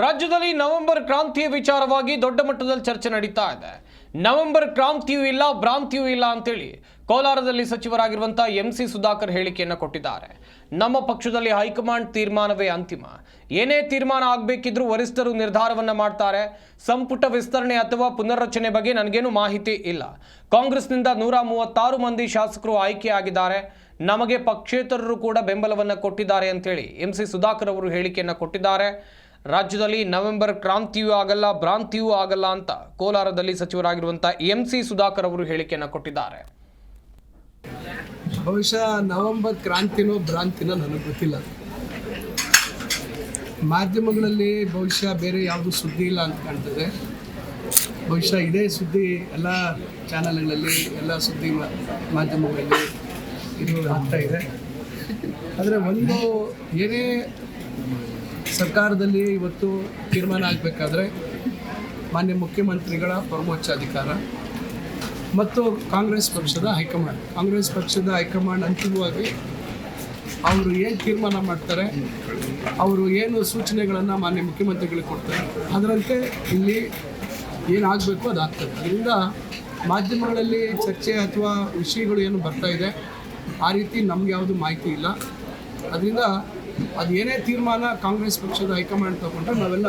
ರಾಜ್ಯದಲ್ಲಿ ನವೆಂಬರ್ ಕ್ರಾಂತಿಯ ವಿಚಾರವಾಗಿ ದೊಡ್ಡ ಮಟ್ಟದಲ್ಲಿ ಚರ್ಚೆ ನಡೀತಾ ಇದೆ. ನವೆಂಬರ್ ಕ್ರಾಂತಿಯೂ ಇಲ್ಲ, ಭ್ರಾಂತಿಯೂ ಇಲ್ಲ ಅಂತೇಳಿ ಕೋಲಾರದಲ್ಲಿ ಸಚಿವರಾಗಿರುವಂತಹ ಎಂ ಸಿ ಸುಧಾಕರ್ ಹೇಳಿಕೆಯನ್ನು ಕೊಟ್ಟಿದ್ದಾರೆ. ನಮ್ಮ ಪಕ್ಷದಲ್ಲಿ ಹೈಕಮಾಂಡ್ ತೀರ್ಮಾನವೇ ಅಂತಿಮ. ಏನೇ ತೀರ್ಮಾನ ಆಗಬೇಕಿದ್ರೂ ವರಿಷ್ಠರು ನಿರ್ಧಾರವನ್ನು ಮಾಡ್ತಾರೆ. ಸಂಪುಟ ವಿಸ್ತರಣೆ ಅಥವಾ ಪುನರ್ರಚನೆ ಬಗ್ಗೆ ನನಗೇನು ಮಾಹಿತಿ ಇಲ್ಲ. ಕಾಂಗ್ರೆಸ್ನಿಂದ ನೂರ ಮೂವತ್ತಾರು ಮಂದಿ ಶಾಸಕರು ಆಯ್ಕೆಯಾಗಿದ್ದಾರೆ. ನಮಗೆ ಪಕ್ಷೇತರರು ಕೂಡ ಬೆಂಬಲವನ್ನು ಕೊಟ್ಟಿದ್ದಾರೆ ಅಂತೇಳಿ ಎಂ ಸಿ ಸುಧಾಕರ್ ಅವರು ಹೇಳಿಕೆಯನ್ನು ಕೊಟ್ಟಿದ್ದಾರೆ. ರಾಜ್ಯದಲ್ಲಿ ನವೆಂಬರ್ ಕ್ರಾಂತಿಯೂ ಆಗಲ್ಲ, ಭ್ರಾಂತಿಯೂ ಆಗಲ್ಲ ಅಂತ ಕೋಲಾರದಲ್ಲಿ ಸಚಿವರಾಗಿರುವಂಥ ಎಂ ಸಿ ಸುಧಾಕರ್ ಅವರು ಹೇಳಿಕೆಯನ್ನು ಕೊಟ್ಟಿದ್ದಾರೆ. ಬಹುಶಃ ನವೆಂಬರ್ ಕ್ರಾಂತಿನೋ ಭ್ರಾಂತಿನೋ ನನಗೆ ಗೊತ್ತಿಲ್ಲ. ಮಾಧ್ಯಮಗಳಲ್ಲಿ ಬಹುಶಃ ಬೇರೆ ಯಾವುದು ಸುದ್ದಿ ಇಲ್ಲ ಅಂತ ಕಾಣ್ತದೆ. ಬಹುಶಃ ಇದೇ ಸುದ್ದಿ ಎಲ್ಲ ಚಾನಲ್ಗಳಲ್ಲಿ, ಎಲ್ಲ ಸುದ್ದಿ ಮಾಧ್ಯಮಗಳಲ್ಲಿ ಇದು ಆಗ್ತಾ ಇದೆ. ಆದರೆ ಒಂದು ಏನೇ ಸರ್ಕಾರದಲ್ಲಿ ಇವತ್ತು ತೀರ್ಮಾನ ಆಗಬೇಕಾದ್ರೆ ಮಾನ್ಯ ಮುಖ್ಯಮಂತ್ರಿಗಳ ಪರಮೋಚ್ಚಾಧಿಕಾರ ಮತ್ತು ಕಾಂಗ್ರೆಸ್ ಪಕ್ಷದ ಹೈಕಮಾಂಡ್. ಕಾಂಗ್ರೆಸ್ ಪಕ್ಷದ ಹೈಕಮಾಂಡ್ ಅಂತಿಮವಾಗಿ ಅವರು ಏನು ತೀರ್ಮಾನ ಮಾಡ್ತಾರೆ, ಅವರು ಏನು ಸೂಚನೆಗಳನ್ನು ಮಾನ್ಯ ಮುಖ್ಯಮಂತ್ರಿಗಳಿಗೆ ಕೊಡ್ತಾರೆ, ಅದರಂತೆ ಇಲ್ಲಿ ಏನಾಗಬೇಕು ಅದಾಗ್ತದೆ ಅದರಿಂದ ಮಾಧ್ಯಮಗಳಲ್ಲಿ ಚರ್ಚೆ ಅಥವಾ ವಿಷಯಗಳು ಏನು ಬರ್ತಾ ಇದೆ, ಆ ರೀತಿ ನಮ್ಗೆ ಯಾವುದು ಮಾಹಿತಿ ಇಲ್ಲ. ಅದರಿಂದ ಅದು ಏನೇ ತೀರ್ಮಾನ ಕಾಂಗ್ರೆಸ್ ಪಕ್ಷದ ಹೈಕಮಾಂಡ್ ತಗೊಂಡ್ರೆ ನಾವೆಲ್ಲ